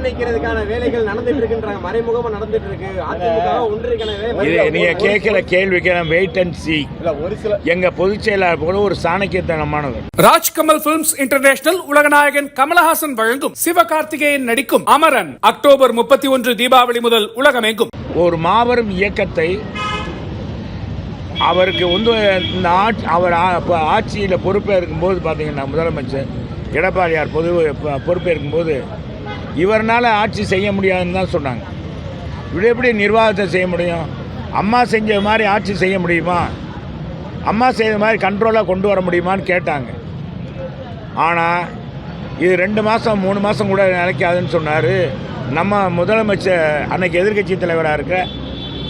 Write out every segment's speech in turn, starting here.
ஒன்றிணைக்கிறதுக்கான வேலைகள் நடந்துட்டு இருக்குன்றாங்க. மறைமுகமா நடந்துட்டு இருக்கு. அதிமுக ஒன்றிணைக்கணும் நீங்க கேட்கிற கேள்விக்கு நான் வெயிட் அண்ட் சி இல்ல ஒரு சில எங்க பொதுச் செயலாளர் போல ஒரு சாணக்கியத்தனமானவர். ராஜ்கமல் பிலிம்ஸ் இன்டர்நேஷனல் உலகநாயகன் கமலஹாசன் வழங்கும் சிவகார்த்திகேயன் நடிக்கும் அமரன் அக்டோபர் முப்பத்தி ஒன்று தீபாவளி முதல் உலகமெங்கும். ஒரு மாபெரும் இயக்கத்தை அவருக்கு வந்து இந்த ஆட்சி அவர் ஆட்சியில் பொறுப்பேற்கும் போது பார்த்தீங்கன்னா முதலமைச்சர் எடப்பாடியார் பொது பொறுப்பேற்கும் போது இவர்னால் ஆட்சி செய்ய முடியாதுன்னு தான் சொன்னாங்க. இவர் எப்படி நிர்வாகத்தை செய்ய முடியும்? அம்மா செஞ்ச மாதிரி ஆட்சி செய்ய முடியுமா? அம்மா செய்த மாதிரி கண்ட்ரோலாக கொண்டு வர முடியுமான்னு கேட்டாங்க. ஆனால் இது ரெண்டு மாதம் மூணு மாதம் கூட நிலைக்காதுன்னு சொன்னார். நம்ம முதலமைச்சர் அன்னைக்கு எதிர்க்கட்சி தலைவராக இருக்க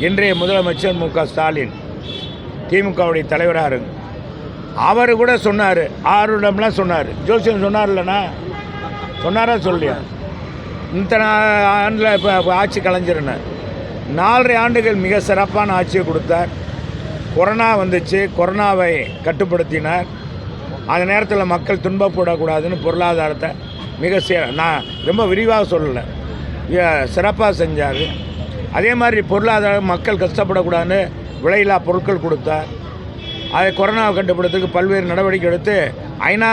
இன்றைய முதலமைச்சர் மு க ஸ்டாலின் திமுகவுடைய தலைவராக இருங்க. அவர் கூட சொன்னார். ஆறுடம்லாம் சொன்னார். ஜோசியம் சொன்னார் இல்லைண்ணா சொன்னாரா சொல்லியா? இத்தனை ஆண்டில் இப்போ ஆட்சி கலைஞ்சிருந்தார் நாலரை ஆண்டுகள் மிக சிறப்பான ஆட்சியை கொடுத்தார். கொரோனா வந்துச்சு கொரோனாவை கட்டுப்படுத்தினார். அந்த நேரத்தில் மக்கள் துன்பப்படக்கூடாதுன்னு பொருளாதாரத்தை மிக சி நான் ரொம்ப விரிவாக சொல்லலை. சிறப்பாக செஞ்சார். அதே மாதிரி பொருளாதாரம் மக்கள் கஷ்டப்படக்கூடாதுன்னு விலையில்லா பொருட்கள் கொடுத்தார். அதை கொரோனாவை கட்டுப்படுத்துக்கு பல்வேறு நடவடிக்கை எடுத்து ஐநா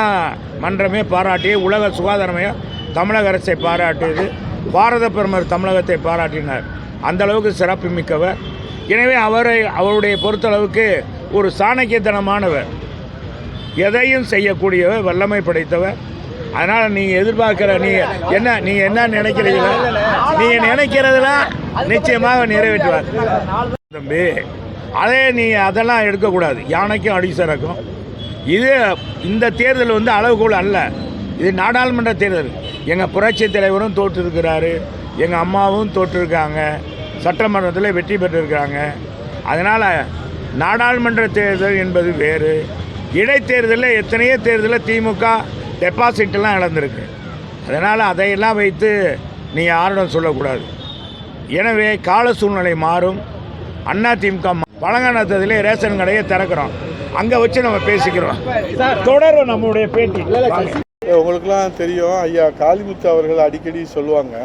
மன்றமே பாராட்டி உலக சுகாதார மையம் தமிழக அரசை பாராட்டியது பாரத பிரதமர் தமிழகத்தை பாராட்டினார். அந்த அளவுக்கு சிறப்பு மிக்கவர். எனவே அவரை அவருடைய பொறுத்தளவுக்கு ஒரு சாணக்கியத்தனமானவர். எதையும் செய்யக்கூடியவர் வல்லமை படைத்தவர். அதனால் நீங்கள் எதிர்பார்க்குற நீங்கள் என்ன நீங்கள் என்ன நினைக்கிறீங்களோ நீங்கள் நினைக்கிறதெல்லாம் நிச்சயமாக நிறைவேற்றுவார். தம்பி அதே நீங்கள் அதெல்லாம் எடுக்கக்கூடாது. யானைக்கும் அடி சிறக்கும் இது இந்த தேர்தல் வந்து அளவுகோல் அல்ல. இது நாடாளுமன்ற தேர்தல். எங்கள் புரட்சி தலைவரும் தோற்றிருக்கிறாரு. எங்கள் அம்மாவும் தோற்றிருக்காங்க. சட்டமன்றத்தில் வெற்றி பெற்றிருக்காங்க அதனால் நாடாளுமன்ற தேர்தல் என்பது வேறு. இடைத்தேர்தலில் எத்தனையோ தேர்தலில் திமுக டெபாசிட்லாம் இழந்திருக்கு. அதனால் அதையெல்லாம் வைத்து நீங்கள் யாரிடம் சொல்லக்கூடாது. எனவே கால சூழ்நிலை மாறும். அண்ணா திமுக பழங்கானத்திலே ரேஷன் கடையை திறக்கிறோம். அங்கே வச்சு நம்ம பேசிக்கிறோம். தொடரும் நம்மளுடைய பேட்டி. உங்களுக்கெல்லாம் தெரியும் ஐயா காளிமுத்து அவர்கள் அடிக்கடி சொல்லுவாங்க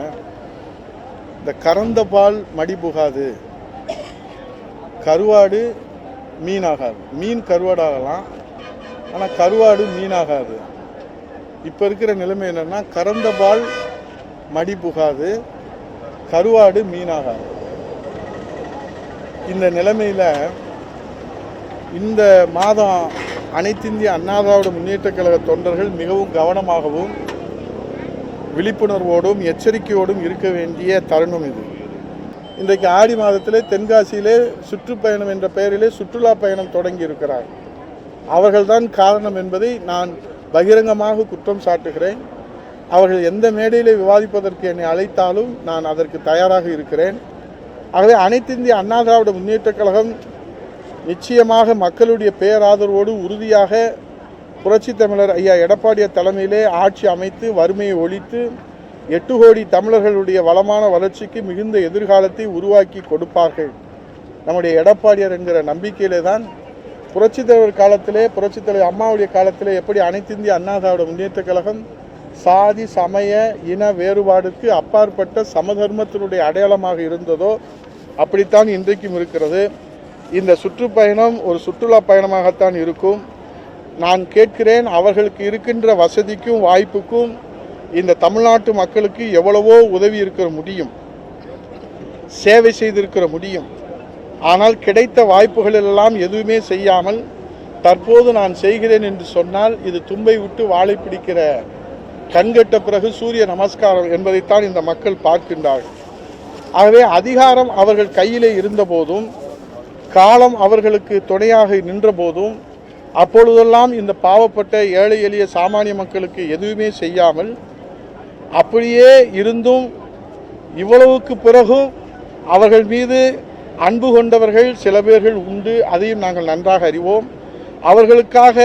இந்த கறந்த பால் மடி புகாது. கருவாடு மீன் ஆகாது மீன் கருவாடாகலாம் ஆனால் கருவாடு மீன் ஆகாது இப்போ இருக்கிற நிலைமை என்னென்னா கறந்த பால் மடி புகாது கருவாடு மீனாகாது. இந்த நிலைமையில் இந்த மாதம் அனைத்திந்திய அண்ணா திராவிட முன்னேற்றக் கழக தொண்டர்கள் மிகவும் கவனமாகவும் விழிப்புணர்வோடும் எச்சரிக்கையோடும் இருக்க வேண்டிய தருணம் இது. இன்றைக்கு ஆடி மாதத்திலே தென்காசியிலே சுற்றுப்பயணம் என்ற பெயரிலே சுற்றுலா பயணம் தொடங்கி இருக்கிறார். அவர்கள்தான் காரணம் என்பதை நான் பகிரங்கமாக குற்றம் சாட்டுகிறேன். அவர்கள் எந்த மேடையிலே விவாதிப்பதற்கு என்னை அழைத்தாலும் நான் அதற்கு தயாராக இருக்கிறேன். ஆகவே அனைத்திந்திய அண்ணா திராவிட முன்னேற்றக் கழகம் நிச்சயமாக மக்களுடைய பேராதரவோடு உறுதியாக புரட்சி தமிழர் ஐயா எடப்பாடியார் தலைமையிலே ஆட்சி அமைத்து வறுமையை ஒழித்து எட்டு கோடி தமிழர்களுடைய வளமான வளர்ச்சிக்கு மிகுந்த எதிர்காலத்தை உருவாக்கி கொடுப்பார்கள். நம்முடைய எடப்பாடியார் என்கிற நம்பிக்கையிலே தான் புரட்சி தலைவர் காலத்திலே புரட்சி தலைவர் அம்மாவுடைய காலத்திலே எப்படி அனைத்திந்திய அண்ணா திராவிட முன்னேற்ற கழகம் சாதி சமய இன வேறுபாடுக்கு அப்பாற்பட்ட சமதர்மத்தினுடைய அடையாளமாக இருந்ததோ அப்படித்தான் இன்றைக்கும் இருக்கிறது. இந்த சுற்றுப்பயணம் ஒரு சுற்றுலா பயணமாகத்தான் இருக்கும். நான் கேட்கிறேன் அவர்களுக்கு இருக்கின்ற வசதிக்கும் வாய்ப்புக்கும் இந்த தமிழ்நாட்டு மக்களுக்கு எவ்வளவோ உதவி இருக்கிற முடியும். சேவை செய்திருக்கிற முடியும். ஆனால் கிடைத்த வாய்ப்புகளெல்லாம் எதுவுமே செய்யாமல் தற்போது நான் செய்கிறேன் என்று சொன்னால் இது தும்பை விட்டு வாழை பிடிக்கிற கண்கட்ட பிறகு சூரிய நமஸ்காரம் என்பதைத்தான் இந்த மக்கள் பார்க்கின்றார்கள். ஆகவே அதிகாரம் அவர்கள் கையிலே இருந்தபோதும் காலம் அவர்களுக்கு துணையாக நின்றபோதும் அப்பொழுதெல்லாம் இந்த பாவப்பட்ட ஏழை எளிய சாமானிய மக்களுக்கு எதுவுமே செய்யாமல் அப்படியே இருந்தும் இவ்வளவுக்கு பிறகும் அவர்கள் மீது அன்பு கொண்டவர்கள் சில பேர்கள் உண்டு அதையும் நாங்கள் நன்றாக அறிவோம். அவர்களுக்காக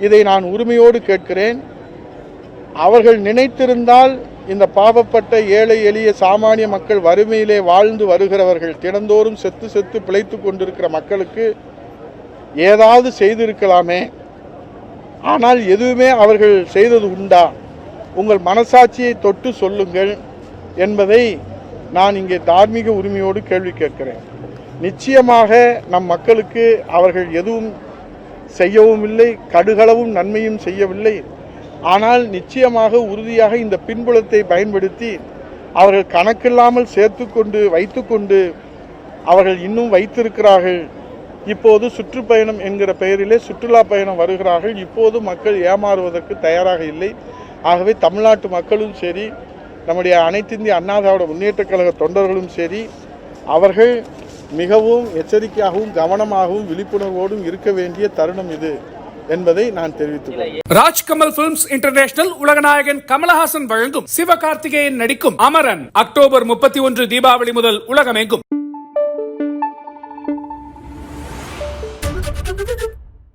இதை நான் உரிமையோடு கேட்கிறேன். அவர்கள் நினைத்திருந்தால் இந்த பாவப்பட்ட ஏழை எளிய சாமானிய மக்கள் வறுமையிலே வாழ்ந்து வருகிறவர்கள் தினந்தோறும் செத்து செத்து பிழைத்து கொண்டிருக்கிற மக்களுக்கு ஏதாவது செய்திருக்கலாமே? ஆனால் எதுவுமே அவர்கள் செய்தது உண்டா? உங்கள் மனசாட்சியை தொட்டு சொல்லுங்கள் என்பதை நான் இங்கே தார்மீக உரிமையோடு கேள்வி கேட்கிறேன். நிச்சயமாக நம் மக்களுக்கு அவர்கள் எதுவும் செய்யவும் இல்லை கடுகளவும் நன்மையும் செய்யவில்லை. ஆனால் நிச்சயமாக உறுதியாக இந்த பின்புலத்தை பயன்படுத்தி அவர்கள் கணக்கில்லாமல் சேர்த்து கொண்டு வைத்துக்கொண்டு அவர்கள் இன்னும் வைத்திருக்கிறார்கள். இப்போது சுற்றுப்பயணம் என்கிற பெயரிலே சுற்றுலா பயணம் வருகிறார்கள். இப்போது மக்கள் ஏமாறுவதற்கு தயாராக இல்லை. ஆகவே தமிழ்நாட்டு மக்களும் சரி நம்முடைய அனைத்திந்திய அண்ணா திராவிட முன்னேற்றக் கழக தொண்டர்களும் சரி அவர்கள் மிகவும் எச்சரிக்கையாகவும் கவனமாகவும் விழிப்புணர்வோடும் இருக்க வேண்டிய தருணம் இது. என்பதை நான் தெரிவித்துக் கொள்கிறேன். ராஜ்கமல் பிலிம்ஸ் இன்டர்நேஷனல் உலகநாயகன் கமலஹாசன் வழங்கும் சிவகார்த்திகேயன் நடிக்கும் அமரன். அக்டோபர் முப்பத்தி ஒன்று தீபாவளி முதல் உலகமெங்கும்.